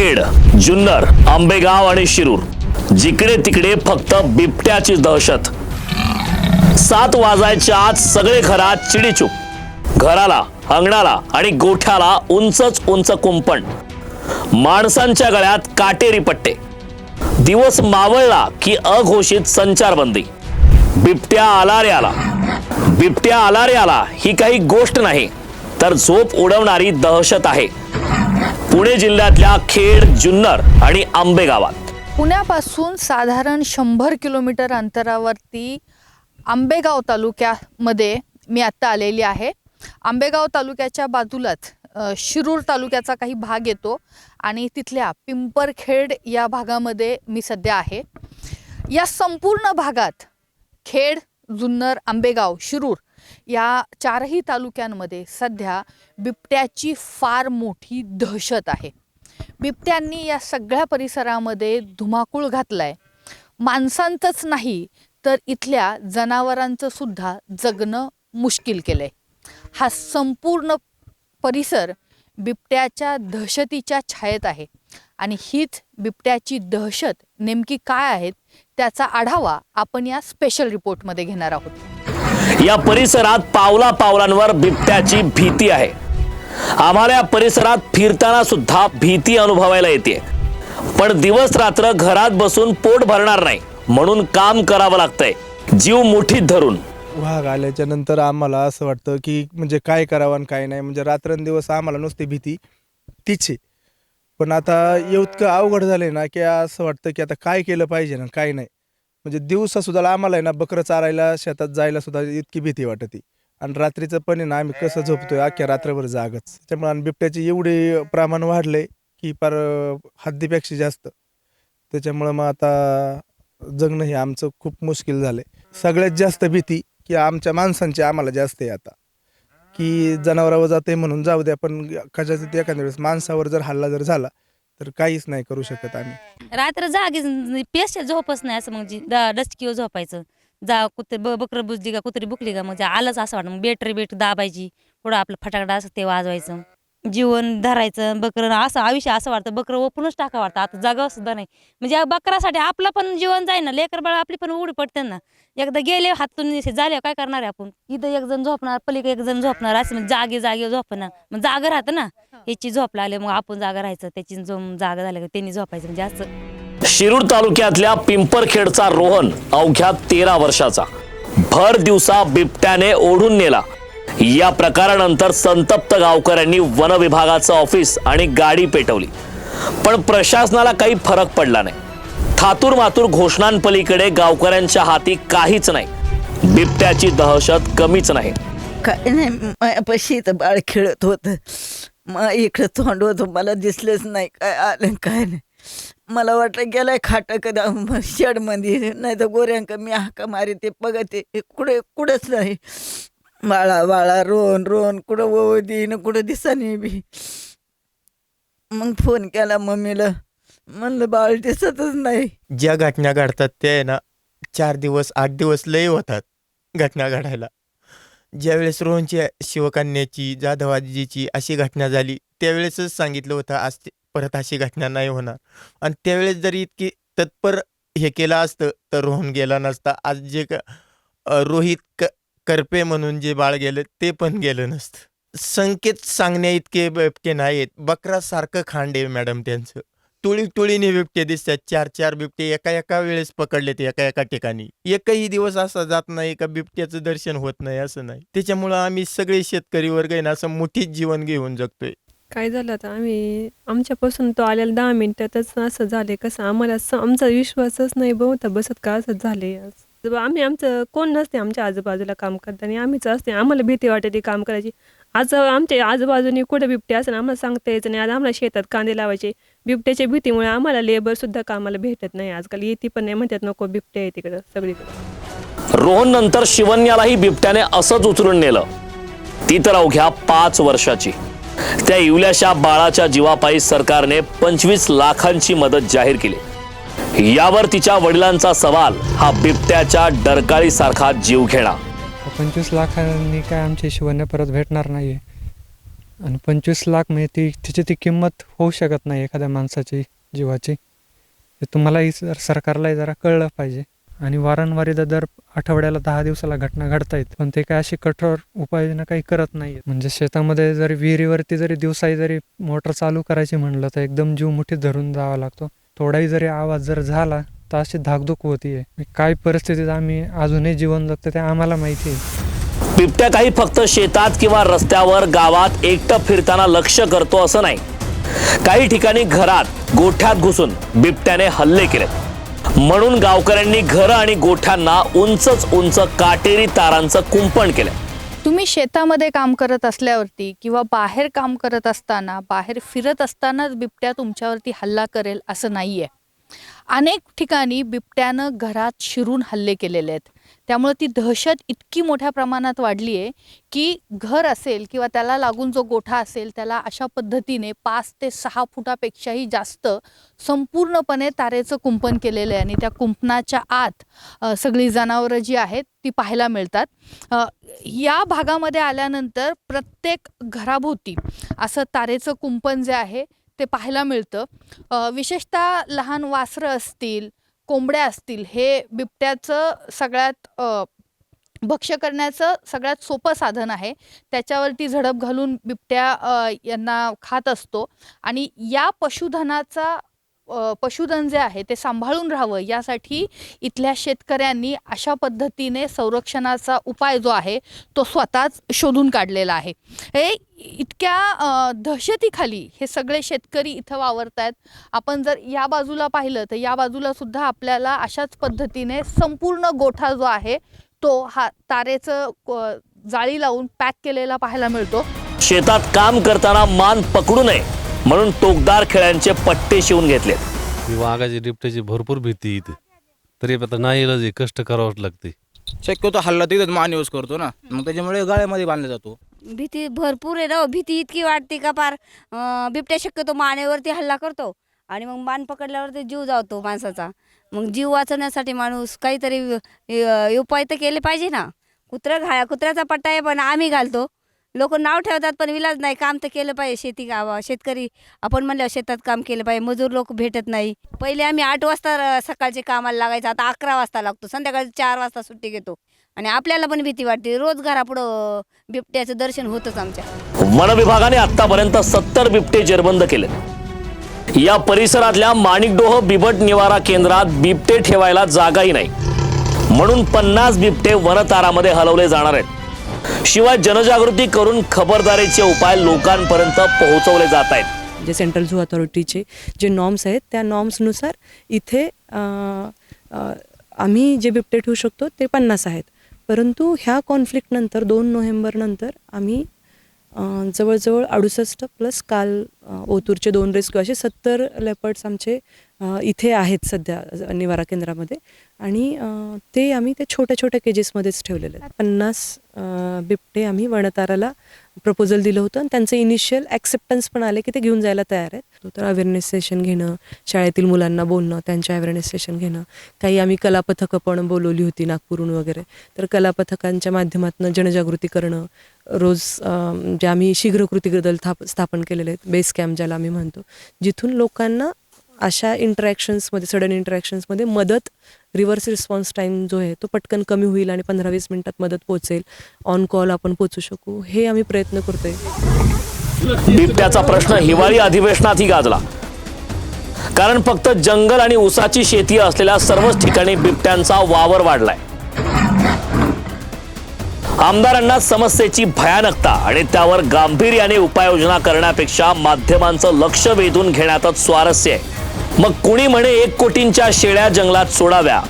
खेड जुन्नर आंबेगाव आणि शिरूर. जिकडे तिकडे फक्त बिबट्याची दहशत. सात वाजायच्या आत सगळे घरात चिडीचूप. घराला अंगणाला आणि गोठ्याला उंचच उंच कुंपण. माणसांच्या गळ्यात काटेरी पट्टे. दिवस मावळला की अघोषित संचारबंदी. बिबट्या आला रे आला बिबट्या आला रे आला ही काही गोष्ट नाही तर झोप उडवणारी दहशत आहे. पुणे जिल्ह्यातल्या खेड जुन्नर आणि आंबे गावात. पुण्यापासून साधारण शंभर किलोमीटर अंतरावरती आंबेगाव तालुक्यामध्ये मी आत्ता आलेली आहे. आंबेगाव तालुक्याच्या बाजूलाच शिरूर तालुक्याचा काही भाग येतो आणि तिथल्या पिंपरखेड या भागामध्ये मी सध्या आहे. या संपूर्ण भागात खेड जुन्नर आंबेगाव शिरूर या चारही तालुक्यांमध्ये सध्या बिबट्याची फार मोठी दहशत आहे. बिबट्यांनी या सगळ्या परिसरामध्ये धुमाकूळ घातलाय. माणसांचंच नाही तर इथल्या जनावरांचं सुद्धा जगणं मुश्किल केलंय. हा संपूर्ण परिसर बिबट्याच्या दहशतीच्या छायेत आहे आणि हीच बिबट्याची दहशत नेमकी काय आहेत त्याचा आढावा आपण या स्पेशल रिपोर्टमध्ये घेणार आहोत. या परिसरात पावला पावलांवर बिबट्याची भीती आहे. आम्हाला या परिसरात फिरताना सुद्धा भीती अनुभवायला येते. पण दिवस रात्र घरात बसून पोट भरणार नाही म्हणून काम करावं लागतंय. जीव मुठीत धरून. वाघ आल्याच्यानंतर आम्हाला असं वाटतं की म्हणजे काय करावं आणि काय नाही म्हणजे रात्रंदिवस आम्हाला नुसती भीती तिची पण आता इतकं अवघड झालंय ना की असं वाटतं की आता काय केलं पाहिजे ना काय नाही. म्हणजे दिवसा सुद्धा आम्हाला आहे ना बकरं चारायला शेतात जायला सुद्धा इतकी भीती वाटते. आणि रात्रीचं पण आहे ना आम्ही कसं झोपतोय अख्ख्या रात्रभर जागच. त्यामुळे आणि बिबट्याचे एवढे प्रमाण वाढले की फार हद्दीपेक्षा जास्त. त्याच्यामुळं मग आता जगणं हे आमचं खूप मुश्किल झालंय. सगळ्यात जास्त भीती की आमच्या माणसांची आम्हाला जास्त आहे आता. की जनावरावर जाते म्हणून जाऊ द्या पण कशाचं एखाद्या वेळेस माणसावर जर हल्ला जर झाला तर काहीच नाही करू शकत आम्ही. रात्र जागी पेशा झोपच नाही असं मग द डचकीवर झोपायचं. जा कुत्रे ब बकरं बुजली का कुत्री बुकली का म्हणजे आलंच असं वाटतं. मग बेटरी बेट दाबायची. पुढं आपलं फटाकडा असं ते वाजवायचं. जीवन धरायचं बकरं असं आयुष्य असं वाटतं बकरं ओपूनच टाका वाटतं. आता जागा सुद्धा नाही. म्हणजे या बकरासाठी आपलं पण जीवन जाईल ना. लेकर बाळ आपली पण उडी पडते ना. एकदा गेले हातून झाले काय करणार आहे आपण? इथं एक जण झोपणार पलीकडे एक जण झोपणार असं म्हणजे जागे जागे झोपणार मग जागा राहतं ना. याची झोप लागली मग आपण जागा राहायचं. त्याची जो जागा झाल्या त्यांनी झोपायचं. म्हणजे असं. शिरूर तालुक्यातल्या पिंपरखेडचा रोहन अवघ्या तेरा वर्षाचा. भर दिवसा बिबट्याने ओढून नेला. या प्रकारानंतर संतप्त गावकऱ्यांनी वन विभागाचं ऑफिस आणि गाडी पेटवली. पण प्रशासनाला काही फरक पडला नाही. थातूर मातूर घोषणांपलीकडे गावकऱ्यांच्या हाती काहीच नाही. बिबट्याची दहशत कमीच नाही. काय नाही मायापाशी इथं बाळ खेळत होतं. मग इकडं तोंड होतं मला दिसलंच नाही काय आलं काय नाही. मला वाटलं गेलाय खाट कदा शेडमध्ये नाही तर गोऱ्यांक मी हाका मारी ते बघते कुठे कुठंच नाही. बाळा बाळा रोन रोन कुठं ओव देईन कुठं दिसानी बी मग फोन केला मम्मीला. म्हणलं बाळ दिसतच नाही. ज्या घटना घडतात त्या आहे ना चार दिवस आठ दिवस लय होतात घटना घडायला. ज्यावेळेस रोहनची शिवकन्याची जाधवाजीची अशी घटना झाली त्यावेळेसच सांगितलं होतं आज ते- परत अशी घटना नाही होणार. आणि त्यावेळेस जरी इतकी तत्पर हे केलं असतं तर रोहन गेला नसता. आज जे का रोहित क करपे म्हणून जे बाळ गेलं ते पण गेलं नसतं. संकेत सांगण्या इतके बिबटे नाहीत. बकरासारखं खांड आहे मॅडम त्यांचं. टोळी टोळीने बिबटे दिसतात. चार चार बिबटे एका एका वेळेस पकडलेत एका एका ठिकाणी. एकही दिवस असा जात नाही का बिबट्याचं दर्शन होत नाही असं नाही. त्याच्यामुळं आम्ही सगळे शेतकरी वर्ग आहे ना असं मोठीच जीवन घेऊन जगतोय. काय झालं आता? आम्ही आमच्यापासून तो आलेला दहा मिनिटातच असं झाले कसं? आम्हाला आमचा विश्वासच नाही बहुता बसत का असंच झाले आज? आम्ही आमचं कोण नसते आमच्या आजूबाजूला काम करताना आम्हीच असते. आम्हाला भीती वाटते ती काम करायची. आज आमच्या आजूबाजूनी कुठं बिबटे असं आम्हाला सांगता यायचं नाही. आज आम्हाला शेतात कांदे लावायचे. बिबट्याच्या भीतीमुळे आम्हाला लेबरसुद्धा कामाला भेटत नाही. आजकाल येते पण नाही. म्हणतात नको बिबटे आहे तिकडं सगळीकडे. रोहन नंतर शिवन्यालाही बिबट्याने असंच उचलून नेलं. ती तर अवघ्या पाच वर्षाची. त्या इवल्याशा बाळाच्या जीवापायी सरकारने पंचवीस लाखांची मदत जाहीर केली. यावर तिच्या वडिलांचा सवाल हा बिबट्याच्या डरकाळीसारखा जीव घेणा. पंचवीस लाखांनी काय आमच्या हिशोबाने परत भेटणार नाही आणि पंचवीस लाख म्हणजे ती तिची ती किंमत होऊ शकत नाही एखाद्या माणसाची जीवाची. हे तुम्हालाही सर सरकारलाही जरा कळलं पाहिजे. आणि वारंवार इथं दर आठवड्याला दहा दिवसाला घटना घडतायत. पण ते काय अशी कठोर उपाययोजना काही करत नाही म्हणजे शेतामध्ये जरी विहिरीवरती जरी दिवसाही जरी मोटर चालू करायची म्हणलं तर एकदम जीव मुठीत धरून जावा लागतो. थोडाही जरी आवाज जर झाला तर अशी धाकधूक होतीये. काय परिस्थितीत आम्ही अजूनही जीवन जगतो ते आम्हाला माहिती आहे बिबट्या काही फक्त शेतात किंवा रस्त्यावर गावात एकटं फिरताना लक्ष करतो असं नाही. काही ठिकाणी घरात गोठ्यात घुसून बिबट्याने हल्ले केलेत म्हणून गावकऱ्यांनी घरं आणि गोठ्यांना उंचच उंच काटेरी तारांचं कुंपण केलं. तुम्ही शेतामध्ये काम करत असल्यावरती किंवा बाहेर काम करत असताना बाहेर फिरत असतानाच बिबट्या तुमच्यावरती हल्ला करेल असं नाही आहे अनेक ठिकाणी बिबट्यानं घरात शिरून हल्ले केलेले आहेत. त्यामुळे ती दहशत इतकी मोठ्या प्रमाणात वाढली आहे की घर असेल किंवा त्याला लागून जो गोठा असेल त्याला अशा पद्धतीने पाच ते सहा फुटापेक्षाही जास्त संपूर्णपणे तारेचं कुंपण केलेलं आहे. आणि त्या कुंपणाच्या आत सगळी जनावरं जी आहेत ती पाहायला मिळतात. या भागामध्ये आल्यानंतर प्रत्येक घराभोवती असं तारेचं कुंपण जे आहे ते पाहायला मिळतं. विशेषतः लहान वासरं असतील कोंबड्या असतील हे बिबट्याचं सगळ्यात भक्ष्य करण्याचं सगळ्यात सोपं साधन आहे. त्याच्यावरती झडप घालून बिबट्या यांना खात असतो. आणि या पशुधनाचा पशुधन जे आहे ते सांभाळून राहावं. यासाठी इथल्या शेतकऱ्यांनी अशा पद्धतीने संरक्षणाचा उपाय जो आहे तो स्वतःच शोधून काढलेला आहे. हे इतक्या दहशतीखाली हे सगळे शेतकरी इथं वावरत आहेत आपण जर या बाजूला पाहिलं तर या बाजूला सुद्धा आपल्याला अशाच पद्धतीने संपूर्ण गोठा जो आहे तो हा तारेचं जाळी लावून पॅक केलेला पाहायला मिळतो. शेतात काम करताना मान पकडू नये. म्हणून टोकदार खेळ्यांचे पट्टे शिवून घेतलेत. वाघाची बिबट्याची भरपूर भीती इथे. तरी आता नाही इलाज आहे, कष्ट करावंच लागते. शक्यतो हल्ला तिथेच मान यूज करतो ना. मग त्याच्यामुळे गाळ्यामध्ये बांधला जातो. भीती भरपूर आहे ना भीती इतकी वाटते का पार अं, बिबट्या शक्यतो मानेवरती हल्ला करतो. आणि मग मान पकडल्यावर जीव जातो माणसाचा. मग जीव वाचवण्यासाठी माणूस काहीतरी अं, उपाय तर केले पाहिजे ना. कुत्रा घा कुत्र्याचा पट्टा आहे पण आम्ही घालतो. लोक नाव ठेवतात पण विलाज नाही. काम तर केलं पाहिजे शेती गावा शेतकरी आपण म्हणलं शेतात काम केलं पाहिजे. मजूर लोक भेटत नाही. पहिले आम्ही आठ वाजता सकाळचे कामाला लागायचं. आता अकरा वाजता लागतो. संध्याकाळी चार वाजता सुट्टी घेतो. आणि आपल्याला पण भीती वाटते. रोज घरापुढं बिबट्याचं दर्शन होतच आमच्या. वन विभागाने आतापर्यंत सत्तर बिबटे जेरबंद केले. या परिसरातल्या माणिकडोह बिबट निवारा केंद्रात बिबटे ठेवायला जागाही नाही. म्हणून पन्नास बिबटे वनतारामध्ये हलवले जाणार आहेत. शिवाय जनजागृती करून खबरदारीचे उपाय लोकांपर्यंत पोहोचवले जात आहेत. जे सेंट्रल झू अथॉरिटीचे जे नॉर्म्स आहेत त्या नॉर्म्सनुसार इथे आम्ही जे बिबटे ठेवू शकतो ते पन्नास आहेत. परंतु ह्या कॉन्फ्लिक्टनंतर दोन नोव्हेंबरनंतर आम्ही जवळजवळ अडुसष्ट प्लस काल ओतूरचे दोन रेस्क्यू असे सत्तर लेपर्ड्स आमचे इथे आहेत सध्या निवारा केंद्रामध्ये. आणि ते आम्ही ते छोट्या छोट्या केजेसमध्येच ठेवलेले आहेत. पन्नास बिबटे आम्ही वणताराला प्रपोजल दिलं होतं. आणि त्यांचं इनिशियल ॲक्सेप्टन्स पण आले की ते घेऊन जायला तयार आहेत. तर अवेअरनेस सेशन घेणं शाळेतील मुलांना बोलणं त्यांच्या अवेअरनेस सेशन घेणं काही आम्ही कलापथकं पण बोलवली होती नागपूरहून वगैरे. तर कलापथकांच्या माध्यमातून जनजागृती करणं रोज जे आम्ही शीघ्रकृती दल स्थापन केलेले आहेत बेस स्कॅम ज्याला आम्ही म्हणतो जिथून लोकांना अशा इंटरॅक्शन्समध्ये सडन इंटरॅक्शन्समध्ये मदत रिव्हर्स रिस्पॉन्स टाईम जो आहे तो पटकन कमी होईल आणि पंधरा वीस मिनिटात मदत पोहोचेल. ऑन कॉल आपण पोचू शकू. हे आम्ही प्रयत्न करतोय. बिबट्याचा प्रश्न हिवाळी अधिवेशनातही गाजला. कारण फक्त जंगल आणि ऊसाची शेती असलेल्या सर्वच ठिकाणी बिबट्यांचा वावर वाढलाय. आमदारांना समस्येची भयानकता आणि त्यावर गांभीर्याने उपाययोजना करण्यापेक्षा माध्यमांचं लक्ष वेधून घेण्यातच स्वारस्य आहे. मग कुणी म्हणे एक कोटींच्या शेळ्या जंगलात सोडाव्या?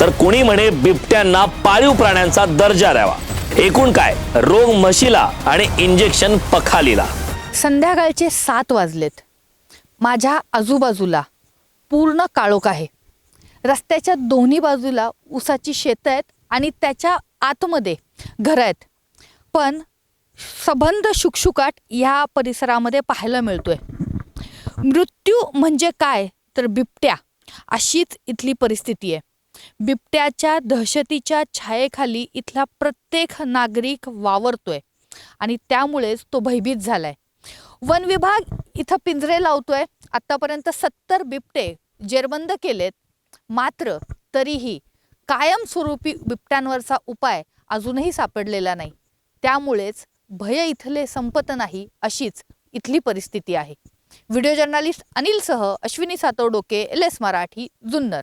तर कुणी म्हणे बिबट्यांना पाळीव प्राण्यांचा दर्जा द्यावा? एकूण काय? रोग म्हशीला आणि इंजेक्शन पखालीला. संध्याकाळचे सात वाजलेत. माझ्या आजूबाजूला पूर्ण काळोख आहे. रस्त्याच्या दोन्ही बाजूला ऊसाची शेतं आहेत आणि त्याच्या आतमध्ये घरं आहेत. पण सबंध शुकशुकाट या परिसरामध्ये पाहायला मिळतोय. मृत्यू म्हणजे काय? तर बिबट्या. अशीच इथली परिस्थिती आहे. बिबट्याच्या दहशतीच्या छायेखाली इथला प्रत्येक नागरिक वावरतोय आणि त्यामुळेच तो भयभीत झालाय. वन विभाग इथं पिंजरे लावतोय. आत्तापर्यंत सत्तर बिबटे जेरबंद केलेत. मात्र तरीही कायमस्वरूपी बिबट्यांवरचा उपाय अजूनही सापडलेला नाही. त्यामुळेच भय इथले संपत नाही अशीच इथली परिस्थिती आहे. व्हिडिओ जर्नालिस्ट अनिलसह अश्विनी सातोडोके एल एस मराठी जुन्नर.